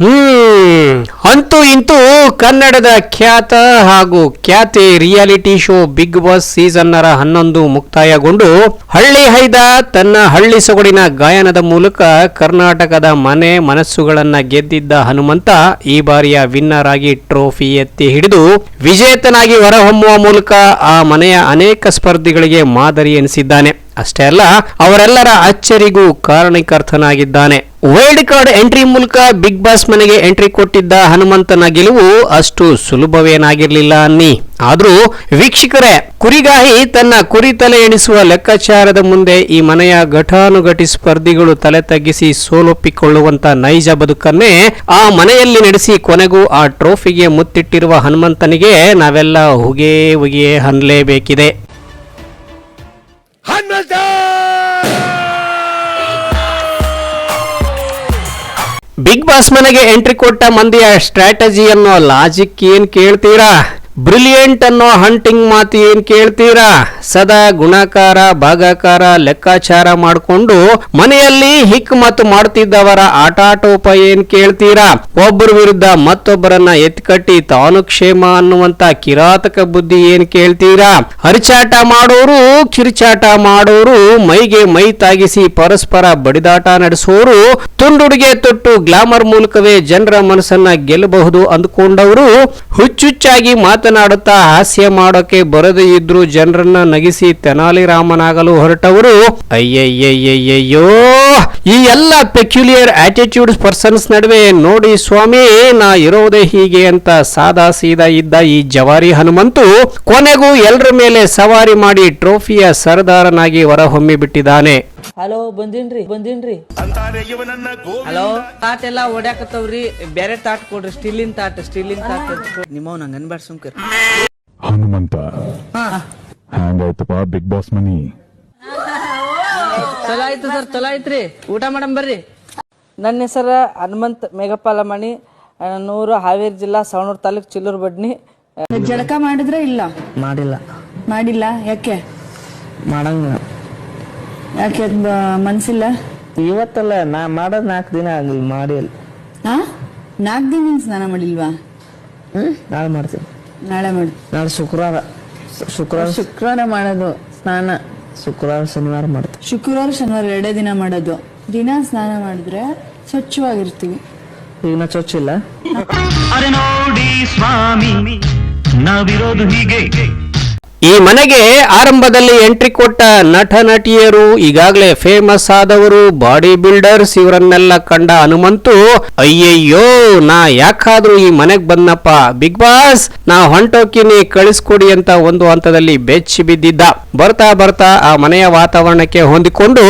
ಹ್ಮ್. ಅಂತೂ ಇಂತೂ ಕನ್ನಡದ ಖ್ಯಾತ ಹಾಗೂ ಖ್ಯಾತಿ ರಿಯಾಲಿಟಿ ಶೋ ಬಿಗ್ ಬಾಸ್ ಸೀಸನ್ನರ ಹನ್ನೊಂದು ಮುಕ್ತಾಯಗೊಂಡು ಹಳ್ಳಿ ಹೈದ ತನ್ನ ಹಳ್ಳಿ ಸೊಗಡಿನ ಗಾಯನದ ಮೂಲಕ ಕರ್ನಾಟಕದ ಮನೆ ಮನಸ್ಸುಗಳನ್ನ ಗೆದ್ದಿದ್ದ ಹನುಮಂತ ಈ ಬಾರಿಯ ವಿನ್ನರ್ ಆಗಿ ಟ್ರೋಫಿ ಎತ್ತಿ ಹಿಡಿದು ವಿಜೇತನಾಗಿ ಹೊರಹೊಮ್ಮುವ ಮೂಲಕ ಆ ಮನೆಯ ಅನೇಕ ಸ್ಪರ್ಧಿಗಳಿಗೆ ಮಾದರಿ ಎನಿಸಿದ್ದಾನೆ. ಅಷ್ಟೇ ಅಲ್ಲ, ಅವರೆಲ್ಲರ ಅಚ್ಚರಿಗೂ ಕಾರಣೀಕರ್ತನಾಗಿದ್ದಾನೆ. ವೈಲ್ಡ್ ಕಾರ್ಡ್ ಎಂಟ್ರಿ ಮೂಲಕ ಬಿಗ್ ಬಾಸ್ ಮನೆಗೆ ಎಂಟ್ರಿ ಕೊಟ್ಟಿದ್ದ ಹನುಮಂತನ ಗೆಲುವು ಅಷ್ಟು ಸುಲಭವೇನಾಗಿರಲಿಲ್ಲ ಅನ್ನಿ. ಆದರೂ ವೀಕ್ಷಕರೇ, ಕುರಿಗಾಹಿ ತನ್ನ ಕುರಿ ತಲೆ ಎಣಿಸುವ ಲೆಕ್ಕಾಚಾರದ ಮುಂದೆ ಈ ಮನೆಯ ಘಟಾನುಘಟಿ ಸ್ಪರ್ಧಿಗಳು ತಲೆ ತಗ್ಗಿಸಿ ಸೋಲೊಪ್ಪಿಕೊಳ್ಳುವಂತ ನೈಜ ಬದುಕನ್ನೇ ಆ ಮನೆಯಲ್ಲಿ ನಡೆಸಿ ಕೊನೆಗೂ ಆ ಟ್ರೋಫಿಗೆ ಮುತ್ತಿಟ್ಟಿರುವ ಹನುಮಂತನಿಗೆ ನಾವೆಲ್ಲ ಹುಗೆ ಹುಗೆ ಹನ್ಲೇಬೇಕಿದೆ. ಬಿಗ್ ಬಾಸ್ ಮನೆಗೆ ಎಂಟ್ರಿ ಕೊಟ್ಟ ಮಂದಿಯ ಸ್ಟ್ರಾಟಜಿ ಅನ್ನೋ ಲಾಜಿಕ್ ಏನ್ ಕೇಳ್ತೀರಾ? ಬ್ರಿಲಿಯಂಟ್ ಅನ್ನೋ ಹಂಟಿಂಗ್ ಮಾತು ಏನ್ ಕೇಳ್ತೀರಾ? ಸದಾ ಗುಣಾಕಾರ, ಭಾಗಾಕಾರ, ಲೆಕ್ಕಾಚಾರ ಮಾಡಿಕೊಂಡು ಮನೆಯಲ್ಲಿ ಹಿಕ್ ಮತ್ತು ಮಾಡ್ತಿದ್ದವರ ಆಟಾಟೋಪ ಏನ್ ಕೇಳ್ತೀರಾ? ಒಬ್ಬರ ವಿರುದ್ಧ ಮತ್ತೊಬ್ಬರನ್ನ ಎತ್ಕಟ್ಟಿ ತಾನು ಕ್ಷೇಮ ಅನ್ನುವಂತ ಕಿರಾತಕ ಬುದ್ಧಿ ಏನ್ ಕೇಳ್ತೀರಾ? ಹರಿಚಾಟ ಮಾಡೋರು ಕಿರಿಚಾಟ ಮಾಡೋರು, ಮೈಗೆ ಮೈ ತಾಗಿಸಿ ಪರಸ್ಪರ ಬಡಿದಾಟ ನಡೆಸೋರು, ತುಂಡುಡುಗೆ ತೊಟ್ಟು ಗ್ಲಾಮರ್ ಮೂಲಕವೇ ಜನರ ಮನಸ್ಸನ್ನ ಗೆಲ್ಲಬಹುದು ಅಂದುಕೊಂಡವರು ಹುಚ್ಚುಚ್ಚಾಗಿ ಮಾತನಾಡುತ್ತಾ ಹಾಸ್ಯ ಮಾಡೋಕೆ ಬರದೇ ಇದ್ರು ಜನರನ್ನ ನಗಿಸಿ ತೆನಾಲಿ ರಾಮನಾಗಲು ಹೊರಟವರು. ಅಯ್ಯಯ್ಯಯ್ಯಯ್ಯೋ ಈ ಎಲ್ಲ ಪೆಕ್ಯುಲಿಯರ್ ಆಟಿಟ್ಯೂಡ್ ಪರ್ಸನ್ಸ್ ನಡುವೆ ನೋಡಿ ಸ್ವಾಮಿ, ನಾ ಇರೋದೇ ಹೀಗೆ ಅಂತ ಸಾದಾ ಸೀದಾ ಇದ್ದ ಈ ಜವಾರಿ ಹನುಮಂತು ಕೊನೆಗೂ ಎಲ್ಲರ ಮೇಲೆ ಸವಾರಿ ಮಾಡಿ ಟ್ರೋಫಿಯ ಸರದಾರನಾಗಿ ಹೊರಹೊಮ್ಮಿ ಬಿಟ್ಟಿದ್ದಾನೆ ಹಲೋ ಬಂದಿನ್ರಿ ಬಂದಿನ್ರಿ. ಹಲೋ ತಾಟ್ ಎಲ್ಲಾ ಓಡ್ಯಾಕತ್ತವ್ರಿ. ಬೇರೆ ತಾಟ್ ಕೊಡ್ರಿ ಸ್ಟೀಲಿನ್ ತಾಟ್ ಸ್ಟೀಲಿನ್ ತಾಟ್ ನಿಮ್ಮವ್ ನಂಗನ್ ಅನ್ಬೇಡ ಸುಮ್ಕರ್. ಹನುಮಂತ. ಹ್ಯಾಂಗಾಯ್ತಪ್ಪ ಬಿಗ್ ಬಾಸ್ ಮನಿ? ಚಲೋ ಆಯ್ತು ಸರ್ ಚಲೋ ಐತ್ರಿ ಊಟ ಮಾಡಮ್ ಬರ್ರಿ. ನನ್ನ ಹೆಸರ ಹನುಮಂತ್ ಮೇಘಪಾಲ ಮಣಿ ನೂರು ಹಾವೇರಿ ಜಿಲ್ಲಾ ಸವಣೂರು ತಾಲೂಕ್ ಚಿಲ್ಲೂರು ಬಡ್ನಿ. ಜಳಕ ಮಾಡಿದ್ರೆ ಇಲ್ಲ? ಮಾಡಿಲ್ಲ. ಮಾಡಿಲ್ಲ? ಯಾಕೆ? ಮಾಡಂಗ ಯಾಕೆ ಅದ್ ಮನ್ಸಿಲ್ಲ? ಇವತ್ತಲ್ಲ ನಾ ಮಾಡೋದ್ ನಾಲ್ಕು ದಿನ ಆಗಲಿ ಮಾಡಿ ಹಾ? ನಾಲ್ಕು ದಿನ ಸ್ನಾನ ಮಾಡಿಲ್ವಾ? ಹ್ಮ್ ನಾಳೆ ಮಾಡ್ತೀನಿ. ನಾಳೆ ಮಾಡಿ. ನಾಳೆ ಶುಕ್ರವಾರ. ಶುಕ್ರವಾರ ಶುಕ್ರವಾರ ಮಾಡೋದು ಸ್ನಾನ. ಶುಕ್ರವಾರ ಶನಿವಾರ ಮಾಡ್ತೀನಿ. ಶುಕ್ರವಾರ ಶನಿವಾರ ಎರಡೇ ದಿನ ಮಾಡೋದು. ದಿನ ಸ್ನಾನ ಮಾಡಿದ್ರೆ ಸ್ವಚ್ಛವಾಗಿರ್ತೀವಿ. ಈಗ ನಾ ಇಲ್ಲ. ಅರೆ ನೋಡಿ ಸ್ವಾಮಿ ನಾವಿರೋದು ಹೀಗೆ. ಈ ಮನೆಗೆ ಆರಂಭದಲ್ಲಿ ಎಂಟ್ರಿ ಕೊಟ್ಟ ನಟ ನಟಿಯರು ಈಗಾಗಲೇ ಫೇಮಸ್ ಆದವರು ಬಾಡಿ ಬಿಲ್ಡರ್ಸ್ ಇವರನ್ನೆಲ್ಲ ಕಂಡ ಹನುಮಂತು, ಅಯ್ಯಯ್ಯೋ, ನಾ ಯಾಕಾದ್ರೂ ಈ ಮನೆಗ್ ಬಂದಪ್ಪ ಬಿಗ್ ಬಾಸ್, ನಾ ಹೊಂಟೋಕಿನಿ, ಕಳಿಸ್ಕೊಡಿ ಅಂತ ಒಂದು ಹಂತದಲ್ಲಿ ಬೆಚ್ಚಿ ಬಿದ್ದಿದ್ದ. ಬರ್ತಾ ಬರ್ತಾ ಆ ಮನೆಯ ವಾತಾವರಣಕ್ಕೆ ಹೊಂದಿಕೊಂಡು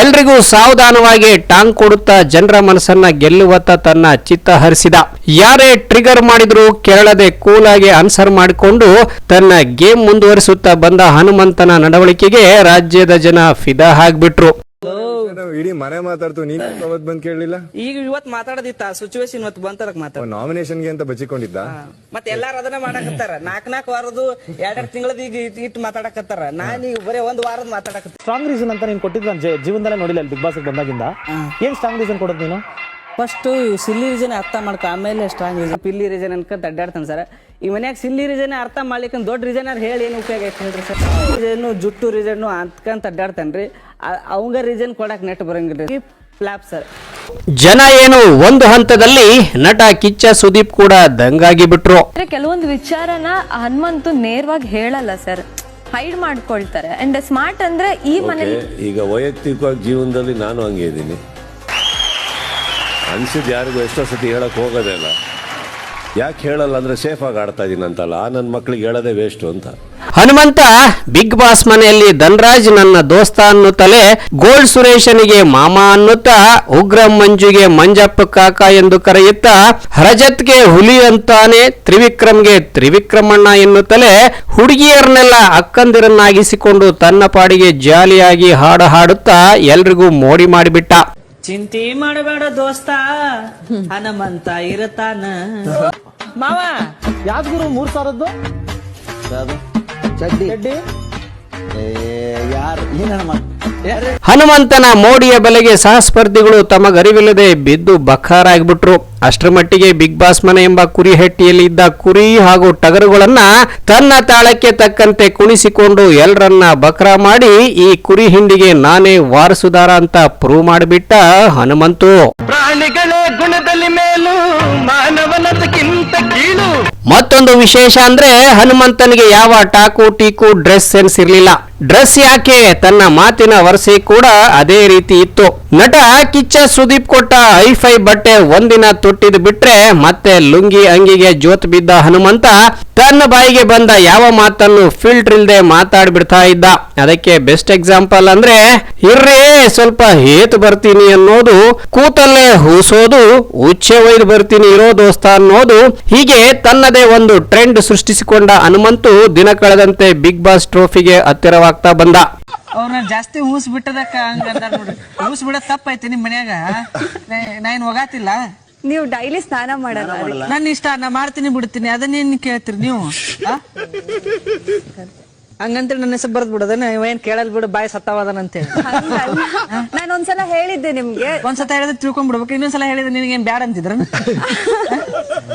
ಎಲ್ರಿಗೂ ಸಾವಧಾನವಾಗಿ ಟಾಂಗ್ ಕೊಡುತ್ತಾ ಜನರ ಮನಸ್ಸನ್ನ ಗೆಲ್ಲುವತ್ತ ತನ್ನ ಚಿತ್ತ ಹರಿಸಿದ. ಯಾರೇ ಟ್ರಿಗರ್ ಮಾಡಿದ್ರು ಕೆರಳದೆ ಕೂಲಾಗಿ ಆನ್ಸರ್ ಮಾಡಿಕೊಂಡು ತನ್ನ ಗೇಮ್ ಮುಂದುವರಿಸುತ್ತಾ ಬಂದ ಹನುಮಂತನ ನಡವಳಿಕೆಗೆ ರಾಜ್ಯದ ಜನ ಫಿದಾ ಆಗ್ಬಿಟ್ರು. ಇಡೀ ಮನೆ ಮಾತಾಡ್ತು ನೀನ್ ಅವತ್ ಬಂದ್ ಕೇಳಲಿಲ್ಲ? ಈಗ ಇವತ್ ಮಾತಾಡದಿತ್ತ? ಸಿಚುವೇಶನ್ ಇವತ್ತು ಬಂತರಕ್ ಮಾತಾಡ ನಾಮಿನೇಷನ್ಗೆ ಅಂತ ಬಚ್ಚಿಕೊಂಡಿದ್ದ? ಮತ್ತೆ ಎಲ್ಲಾರು ಅದನ್ನ ಮಾಡಕತ್ತಾರ. ನಾಕ್ ನಾಕ್ ವಾರದು ಎರಡೆರಡು ತಿಂಗಳದ ಈಗ ಇಟ್- ಇಟ್ ಮಾತಾಡಕತ್ತಾರ. ನಾನ್ ಈಗ ಬರೀ ಒಂದ್ ವಾರದ ಮಾತಾಡಕತ್ತ ಸ್ಟ್ರಾಂಗ್ ರೀಸನ್ ಅಂತ ನೀನ್ ಕೊಟ್ಟಿದ್ದು ನಾನು ಜೀವನದಲ್ಲೇ ನೋಡಿಲ್ಲ ಬಿಗ್ ಬಾಸ್ ಬಂದಾಗಿಂದ? ಏನ್ ಸ್ಟ್ರಾಂಗ್ ರೀಸನ್ ಕೊಡೋದು ನೀನು? ಫಸ್ಟ್ ಸಿಲ್ಲಿ ರೀಸನ್ ಅರ್ಥ ಮಾಡ್ಕೊ ಆಮೇಲೆ ಸ್ಟ್ರಾಂಗ್ ರೀಸನ್ ಪಿಲ್ಲಿ ರೀಸನ್ ಅನ್ಕೊಂತ ಅಡ್ಡಾಡ್ತಾನೆ ಸರ್ ಈ ಮನ್ಯಾಗ ಸಿಲ್ಲಿ ರೀಸನ್ ಅರ್ಥ ಮಾಡ್ಲಿಕ್ಕೆ ದೊಡ್ಡ ರೀಸನ್ ಹೇಳಿ ಏನು ಉಪಯೋಗ ಐತೆ ಹೇಳ್ರಿ ಸರ್ ರೀಸನ್ನು ಜುಟ್ಟು ರೀಸನ್ನು ಅಂತ್ಕಂತ ಅಡ್ಡಾಡ್ತಾನೆ ರೀ ಅವಂಗ ರೀಸನ್ ಕೊಡಕ್ ನೆಟ್ ಬರಂಗಿಲ್ಲ ರೀ ಫ್ಲಾಪ್ ಸರ್ ಜನ ಏನು ಒಂದು ಹಂತದಲ್ಲಿ ನಟ ಕಿಚ್ಚ ಸುದೀಪ್ ಕೂಡ ದಂಗಾಗಿ ಬಿಟ್ರು. ಅಂದ್ರೆ ಕೆಲವೊಂದು ವಿಚಾರನ ಹನುಮಂತು ನೇರವಾಗಿ ಹೇಳಲ್ಲ ಸರ್ ಹೈಡ್ ಮಾಡ್ಕೊಳ್ತಾರೆ. ಅಂಡ್ ಸ್ಮಾರ್ಟ್ ಅಂದ್ರೆ ಈ ಮನೇಲಿ ಈಗ ವೈಯಕ್ತಿಕವಾಗಿ ಜೀವನದಲ್ಲಿ ನಾನು ಹಂಗೆ ಇದ್ದೀನಿ. ಅನ್ಸಿದ್ ಯಾರಿಗೂ ಎಷ್ಟೋ ಸತಿ ಹೇಳಕ್ ಹೋಗೋದೇ ಇಲ್ಲ. ಯಾಕೆ ಹೇಳಲ್ಲ ಅಂದ್ರೆ ಸೇಫ್ ಆಗಿ ಆಡ್ತಾ ಇದೀನಿ ಅಂತಲ್ಲ, ಆ ನನ್ನ ಮಕ್ಳಿಗೆ ಹೇಳೋದೇ ವೇಸ್ಟ್ ಅಂತ. ಹನುಮಂತ, ಬಿಗ್ ಬಾಸ್ ಮನೆಯಲ್ಲಿ ಧನ್ರಾಜ್ ನನ್ನ ದೋಸ್ತ ಅನ್ನುತ್ತಲೇ ಗೋಲ್ಡ್ ಸುರೇಶನಿಗೆ ಮಾಮ ಅನ್ನುತ್ತಾ ಉಗ್ರ ಮಂಜುಗೆ ಮಂಜಪ್ಪ ಕಾಕ ಎಂದು ಕರೆಯುತ್ತಾ ರಜತ್ಗೆ ಹುಲಿ ಅಂತಾನೆ ತ್ರಿವಿಕ್ರಮ್ಗೆ ತ್ರಿವಿಕ್ರಮಣ್ಣ ಎನ್ನುತ್ತಲೇ ಹುಡುಗಿಯರನ್ನೆಲ್ಲ ಅಕ್ಕಂದಿರನ್ನಾಗಿಸಿಕೊಂಡು ತನ್ನ ಪಾಡಿಗೆ ಜಾಲಿಯಾಗಿ ಹಾಡು ಹಾಡುತ್ತಾ ಎಲ್ರಿಗೂ ಮೋಡಿ ಮಾಡಿಬಿಟ್ಟ. ಚಿಂತೆ ಮಾಡಬೇಡ ದೋಸ್ತ. ಹನುಮಂತ ಇರತಾನ. ಮಾವ ಯಾವ್ದು ಗುರು ಮೂರ್ ಸಾವಿರದ್ದು? ಚಡ್ಡಿ. ಚಡ್ಡಿ? ಯಾರು ಏನ ಹನುಮಂತನ ಮೋಡಿಯ ಬೆಲೆಗೆ ಸಹಸ್ಪರ್ಧಿಗಳು ತಮಗರಿವಿಲ್ಲದೆ ಬಿದ್ದು ಬಖಾರಾಗ್ಬಿಟ್ರು ಅಷ್ಟರ ಮಟ್ಟಿಗೆ ಬಿಗ್ ಬಾಸ್ ಮನೆ ಎಂಬ ಕುರಿ ಹೆಟ್ಟಿಯಲ್ಲಿ ಇದ್ದ ಕುರಿ ಹಾಗೂ ಟಗರುಗಳನ್ನ ತನ್ನ ತಾಳಕ್ಕೆ ತಕ್ಕಂತೆ ಕುಣಿಸಿಕೊಂಡು ಎಲ್ಲರನ್ನ ಬಕ್ರಾ ಮಾಡಿ ಈ ಕುರಿ ಹಿಂಡಿಗೆ ನಾನೇ ವಾರಸುದಾರ ಅಂತ ಪ್ರೂವ್ ಮಾಡಿಬಿಟ್ಟ ಹನುಮಂತು. ಪ್ರಾಣಿಗಳೇ ಗುಣದಲ್ಲಿ ಮೇಲು ಕೀಳು ಮತ್ತೊಂದು ವಿಶೇಷ ಅಂದ್ರೆ ಹನುಮಂತನಿಗೆ ಯಾವ ಟಾಕು, ಟೀಕು, ಡ್ರೆಸ್ ಸೆನ್ಸ್ ಇರಲಿಲ್ಲ ಡ್ರೆಸ್ ಯಾಕೆ? ತನ್ನ ಮಾತಿನ ವರಸೆ ಕೂಡ ಅದೇ ರೀತಿ ಇತ್ತು. ನಟ ಕಿಚ್ಚ ಸುದೀಪ್ ಕೊಟ್ಟ ಐಫೈ ಬಟ್ಟೆ ಒಂದಿನ ತೊಟ್ಟಿದ್ ಬಿಟ್ರೆ ಮತ್ತೆ ಲುಂಗಿ ಅಂಗಿಗೆ ಜೋತ್ ಬಿದ್ದ ಹನುಮಂತ ತನ್ನ ಬಾಯಿಗೆ ಬಂದ ಯಾವ ಮಾತನ್ನು ಫಿಲ್ಟರ್ ಇಲ್ದೆ ಮಾತಾಡ್ಬಿಡ್ತಾ ಇದ್ದ. ಅದಕ್ಕೆ ಬೆಸ್ಟ್ ಎಕ್ಸಾಂಪಲ್ ಅಂದ್ರೆ, ಇರ್ರೇ, ಸ್ವಲ್ಪ ಹೇತು ಬರ್ತೀನಿ ಅನ್ನೋದು, ಕೂತಲ್ಲೇ ಹೂಸೋದು ಉಚ್ಚೆ ಒಯ್ದು ಬರ್ತೀನಿ ಇರೋ ದೋಸ್ತ ಅನ್ನೋದು ಹೀಗೆ ತನ್ನದೇ ಒಂದು ಟ್ರೆಂಡ್ ಸೃಷ್ಟಿಸಿಕೊಂಡ ಹನುಮಂತು ದಿನ ಕಳೆದಂತೆ ಬಿಗ್ ಬಾಸ್ ಟ್ರೋಫಿಗೆ ಹತ್ತಿರವಾಗ್ತಾ ಬಂದ. ಅವ್ರ ಜಾಸ್ತಿ ಹೂಸ್ ಬಿಟ್ಟದಕ್ಕ ಹಂಗ ನೋಡ್ರಿ. ಹೂಸ್ ಬಿಡೋದ್ ತಪ್ಪೈತಿ ನಿಮ್ ಮನ್ಯಾಗ? ನಾ ಏನ್ ಹೋಗಾತಿಲ್ಲ ನೀವು ಡೈಲಿ ಸ್ನಾನ ಮಾಡಲ್ಲ ನನ್ನ ಇಷ್ಟ ನಾ ಮಾಡ್ತೀನಿ ಬಿಡ್ತೀನಿ ಅದನ್ನೇನ್ ಕೇಳ್ತೀರಿ ನೀವು? ಹಂಗಂತ ನನ್ನ ಹೆಸರು ಬರ್ದ್ ಬಿಡೋದನ್ನ ಏನ್ ಕೇಳಲ್ ಬಿಡು ಬಾಯಿ ಸತ್ತವಾದನ ಅಂತೇಳಿ ನಾನು ಒಂದ್ಸಲ ಹೇಳಿದ್ದೆ ನಿಮ್ಗೆ. ಒಂದ್ಸತ ಹೇಳಿದ್ರೆ ತಿಳ್ಕೊಂಡ್ಬಿಡ್ಬೇಕು ಇನ್ನೊಂದ್ಸಲ ಹೇಳಿದ್ರೆ ನಿನಗೇನ್ ಬ್ಯಾಡ ಅಂತಿದ್ರ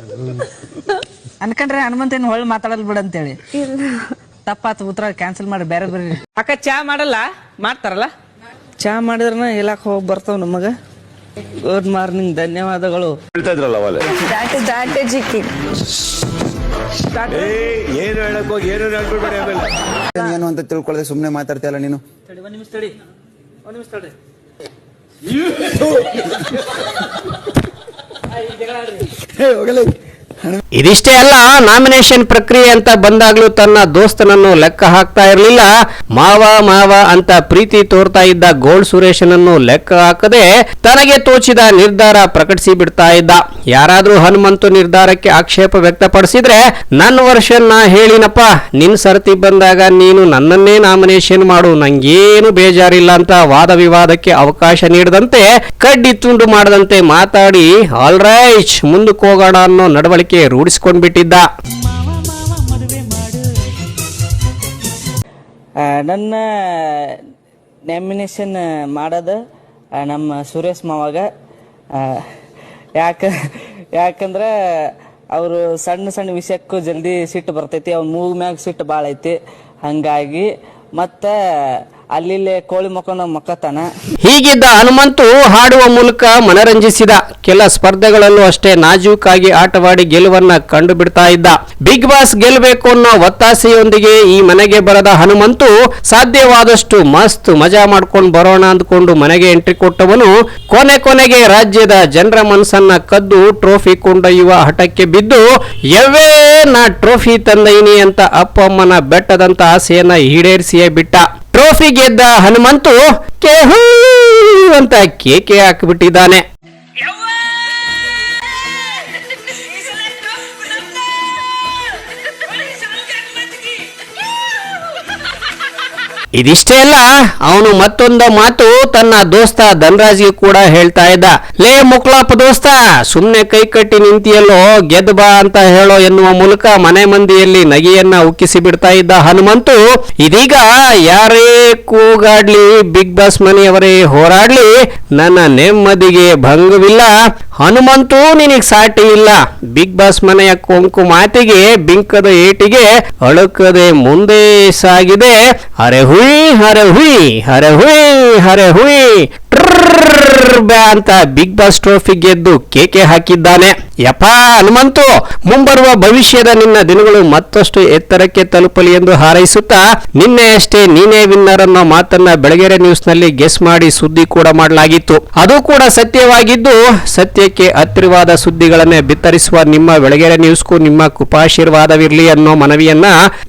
ಅನ್ಕಂಡ್ರೆ ಹನುಮಂತ ಏನ್ ಹೊಳ್ಳಿ ಮಾತಾಡಲ್ ಬಿಡ ಅಂತೇಳಿ. ತಪ್ಪಾತು ಉತ್ತರ ಕ್ಯಾನ್ಸಲ್ ಮಾಡಿ ಬೇರೆ ಬರ್ರಿ ಅಕ್ಕ ಚಾ ಮಾಡಲ್ಲ? ಮಾಡ್ತಾರಲ್ಲ? ಚಾ ಮಾಡಿದ್ರನ ಹೇಳಕ್ ಹೋಗಿ ಬರ್ತಾವ ನಮಗ. ಗುಡ್ ಮಾರ್ನಿಂಗ್ ಧನ್ಯವಾದಗಳು. ಹೇಳ್ತಾ ಇದ್ರಲ್ಲ ಅವಲೆ ಸ್ಟ್ರಾಟಜಿ ಏ ಏನು ಹೇಳಕ್ ಹೋಗಿ ಏನು ಹೇಳ್ಬಿಡ್ಬೇಡಿ ಆಮೇಲೆ. ಏನು ಅಂತ ತಿಳ್ಕೊಳ್ಳದೆ ಸುಮ್ಮನೆ ಮಾತಾಡ್ತೀಯಲ್ಲ ನೀನು? ತಡಿ ಒಂದ್ ನಿಮಿಷ ತಡಿ. ಒಂದ್ ನಿಮಿಷ ತಡಿ ಇದಿಷ್ಟೇ ಅಲ್ಲ ನಾಮಿನೇಷನ್ ಪ್ರಕ್ರಿಯೆ ಅಂತ ಬಂದಾಗ್ಲೂ ತನ್ನ ದೋಸ್ತನನ್ನು ಲೆಕ್ಕ ಹಾಕ್ತಾ ಇರಲಿಲ್ಲ. ಮಾವ ಮಾವ ಅಂತ ಪ್ರೀತಿ ತೋರ್ತಾ ಇದ್ದ ಗೋಲ್ಡ್ ಸುರೇಶನನ್ನು ಲೆಕ್ಕ ಹಾಕದೆ ತನಗೆ ತೋಚಿದ ನಿರ್ಧಾರ ಪ್ರಕಟಿಸಿ ಬಿಡ್ತಾ ಇದ್ದ. ಯಾರಾದ್ರೂ ಹನುಮಂತು ನಿರ್ಧಾರಕ್ಕೆ ಆಕ್ಷೇಪ ವ್ಯಕ್ತಪಡಿಸಿದ್ರೆ ನನ್ನ ವರ್ಷನ್ ನಾ ಹೇಳಿನಪ್ಪ, ನಿನ್ ಸರ್ತಿ ಬಂದಾಗ ನೀನು ನನ್ನನ್ನೇ ನಾಮಿನೇಷನ್ ಮಾಡು, ನಂಗೇನು ಬೇಜಾರಿಲ್ಲ ಅಂತ ವಾದ ವಿವಾದಕ್ಕೆ ಅವಕಾಶ ನೀಡದಂತೆ, ಕಡ್ಡಿ ತುಂಡು ಮಾಡದಂತೆ ಮಾತಾಡಿ ಆಲ್ ರೈಟ್ ಮುಂದಕ್ಕೆ ಹೋಗೋಣ ಅನ್ನೋ ನಡವಳಿಕೆ ರೂಢಿಸ್ಕೊಂಡ್ಬಿಟ್ಟಿದ್ದ. ಬಿಟ್ಟಿದ್ದ ನನ್ನ ನ್ಯಾಮಿನೇಷನ್ ಮಾಡೋದು ನಮ್ಮ ಸುರೇಶ್ ಮಾವಾಗ. ಯಾಕ, ಯಾಕಂದ್ರೆ ಅವರು ಸಣ್ಣ ಸಣ್ಣ ವಿಷಯಕ್ಕೂ ಜಲ್ದಿ ಸಿಟ್ಟು ಬರ್ತೈತಿ, ಅವ್ನ ಮೂಗ್ ಮ್ಯಾಗ ಸಿಟ್ಟು ಭಾಳ ಐತಿ ಹಂಗಾಗಿ ಮತ್ತೆ ಅಲ್ಲಿ ಕೋಳಿ ಮಕ್ಕಳ ಮಕ್ಕತಾನ. ಹೀಗಿದ್ದ ಹನುಮಂತು ಹಾಡುವ ಮೂಲಕ ಮನರಂಜಿಸಿದ ಕೆಲ ಸ್ಪರ್ಧೆಗಳಲ್ಲೂ ಅಷ್ಟೇ ನಾಜೂಕಾಗಿ ಆಟವಾಡಿ ಗೆಲುವನ್ನ ಕಂಡು ಬಿಡ್ತಾ ಇದ್ದ. ಬಿಗ್ ಬಾಸ್ ಗೆಲ್ಲಬೇಕು ಅನ್ನೋ ಒತ್ತಾಸೆಯೊಂದಿಗೆ ಈ ಮನೆಗೆ ಬರದ ಹನುಮಂತು ಸಾಧ್ಯವಾದಷ್ಟು ಮಸ್ತ್ ಮಜಾ ಮಾಡ್ಕೊಂಡು ಬರೋಣ ಅಂದ್ಕೊಂಡು ಮನೆಗೆ ಎಂಟ್ರಿ ಕೊಟ್ಟವನು ಕೊನೆ ಕೊನೆಗೆ ರಾಜ್ಯದ ಜನರ ಮನಸ್ಸನ್ನ ಕದ್ದು ಟ್ರೋಫಿ ಕೊಂಡೊಯ್ಯುವ ಹಠಕ್ಕೆ ಬಿದ್ದು ಎವೇ ನಾ ಟ್ರೋಫಿ ತಂದೈನಿ ಅಂತ ಅಪ್ಪ ಅಮ್ಮನ ಬೆಟ್ಟದಂತ ಆಸೆಯನ್ನ ಈಡೇರಿಸಿಯೇ ಬಿಟ್ಟ. ಟ್ರೋಫಿ ಗೆದ್ದ ಹನುಮಂತು ಕೆಹೂ ಅಂತ ಕೇಕೆ ಹಾಕಿಬಿಟ್ಟಿದ್ದಾನೆ. ಇದಿಷ್ಟೇ ಅಲ್ಲ, ಅವನು ಮತ್ತೊಂದು ಮಾತು ತನ್ನ ದೋಸ್ತ ಧನರಾಜ್ಗೆ ಕೂಡ ಹೇಳ್ತಾ ಇದ್ದ. ಲೇ ಮುಕ್ಲಾಪ ದೋಸ್ತ, ಸುಮ್ನೆ ಕೈ ಕಟ್ಟಿ ನಿಂತಿಯಲ್ಲೋ, ಗೆದ್ದ ಬಾ ಅಂತ ಹೇಳೋ ಎನ್ನುವ ಮೂಲಕ ಮನೆ ಮಂದಿಯಲ್ಲಿ ನಗೆಯನ್ನ ಉಕ್ಕಿಸಿ ಬಿಡ್ತಾ ಇದ್ದ ಹನುಮಂತು, ಇದೀಗ ಯಾರೇ ಕೂಗಾಡ್ಲಿ, ಬಿಗ್ ಬಾಸ್ ಮನೆಯವರೇ ಹೋರಾಡ್ಲಿ, ನನ್ನ ನೆಮ್ಮದಿಗೆ ಭಂಗವಿಲ್ಲ. ಹನುಮಂತು ನಿನಗ್ ಸಾಟಿ ಇಲ್ಲ. ಬಿಗ್ ಬಾಸ್ ಮನೆಯ ಕೊಂಕು ಮಾತಿಗೆ, ಬಿಂಕದ ಏಟಿಗೆ ಅಳುಕದೆ ಮುಂದೆ ಸಾಗಿದೆ. ಹರೆ ಹುಯಿ ಹರ ಹುಯಿ ಹರ ಹುಯಿ ಹರ ಹುಯಿ. ಅಂತ ಬಿಗ್ ಬಾಸ್ ಟ್ರೋಫಿ ಗೆದ್ದು ಕೇಕೆ ಹಾಕಿದ್ದಾನೆ. ಯಪ್ಪ, ಹನುಮಂತು, ಮುಂಬರುವ ಭವಿಷ್ಯದ ನಿನ್ನ ದಿನಗಳು ಮತ್ತಷ್ಟು ಎತ್ತರಕ್ಕೆ ತಲುಪಲಿ ಎಂದು ಹಾರೈಸುತ್ತಾ, ನಿನ್ನೆ ಅಷ್ಟೇ ನೀನೇ ವಿನ್ನರ್ ಅನ್ನೋ ಮಾತನ್ನ ಬೆಳಗೆರೆ ನ್ಯೂಸ್ನಲ್ಲಿ ಗೆಸ್ ಮಾಡಿ ಸುದ್ದಿ ಕೂಡ ಮಾಡಲಾಗಿತ್ತು. ಅದು ಕೂಡ ಸತ್ಯವಾಗಿದ್ದು, ಸತ್ಯಕ್ಕೆ ಹತ್ತಿರವಾದ ಸುದ್ದಿಗಳನ್ನೇ ಬಿತ್ತರಿಸುವ ನಿಮ್ಮ ಬೆಳಗೆರೆ ನ್ಯೂಸ್ಗೂ ನಿಮ್ಮ ಕೃಪಾಶೀರ್ವಾದವಿರಲಿ ಅನ್ನೋ ಮನವಿಯನ್ನ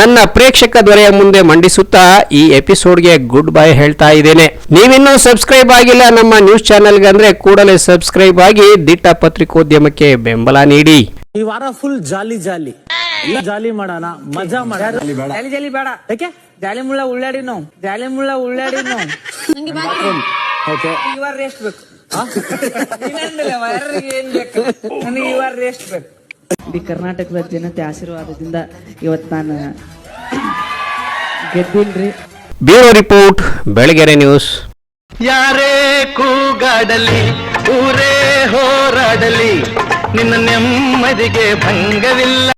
ನನ್ನ ಪ್ರೇಕ್ಷಕ ದೊರೆಯ ಮುಂದೆ ಮಂಡಿಸುತ್ತಾ ಈ ಎಪಿಸೋಡ್ಗೆ ಗುಡ್ ಬೈ ಹೇಳ್ತಾ ಇದ್ದೇನೆ. ನೀವಿನ್ನೂ ಸಬ್ಸ್ಕ್ರೈಬ್ ಆಗಿಲ್ಲ ನಮ್ಮ ನ್ಯೂಸ್ ಚಾನೆಲ್ಗೆ ಅಂದ್ರೆ ಕೂಡಲೇ ಸಬ್ಸ್ಕ್ರೈಬ್ ಆಗಿ ದಿಟ್ಟ ಪತ್ರಿಕೋದ್ಯಮಕ್ಕೆ ಬೆಂಬಲ ನೀಡಿ. ಈ ವಾರ ಫುಲ್ ಜಾಲಿ ಜಾಲಿ. ಜಾಲಿ ಮಾಡೋಣ ಮಜಾ ಮಾಡೋಣ. ಜಾಲಿ ಜಾಲಿ ಬೇಡ. ಯಾಕೆ? ಜಾಲಿ ಮುಳ್ಳ ಉಳ್ಳಾಡಿ ನಾವು. ಜಾಲಿ ಮುಳ್ಳ ಉಳ್ಳಾಡಿ ನಾವು. ಓಕೆ ಇವಾರ ರೆಸ್ಟ್ ಬೇಕು. ನೀನಂದಿಲ್ಲ, ಯಾರಿಗೆ ಏನ್ ಬೇಕು? ನನಗೆ ಇವಾರ ರೆಸ್ಟ್ ಬೇಕು. ಇಡೀ ಕರ್ನಾಟಕದ ಜನತೆ ಆಶೀರ್ವಾದದಿಂದ ಇವತ್ತು ನಾನು ಗೆದ್ದಿಲ್ರಿ. Bureau report Belagere news. ಯಾರೇ ಕೂಗಾಡಲಿ ಊರೇ ಹೋರಾಡಲಿ ನಿನ್ನ ನೆಮ್ಮದಿಗೆ ಭಂಗವಿಲ್ಲ.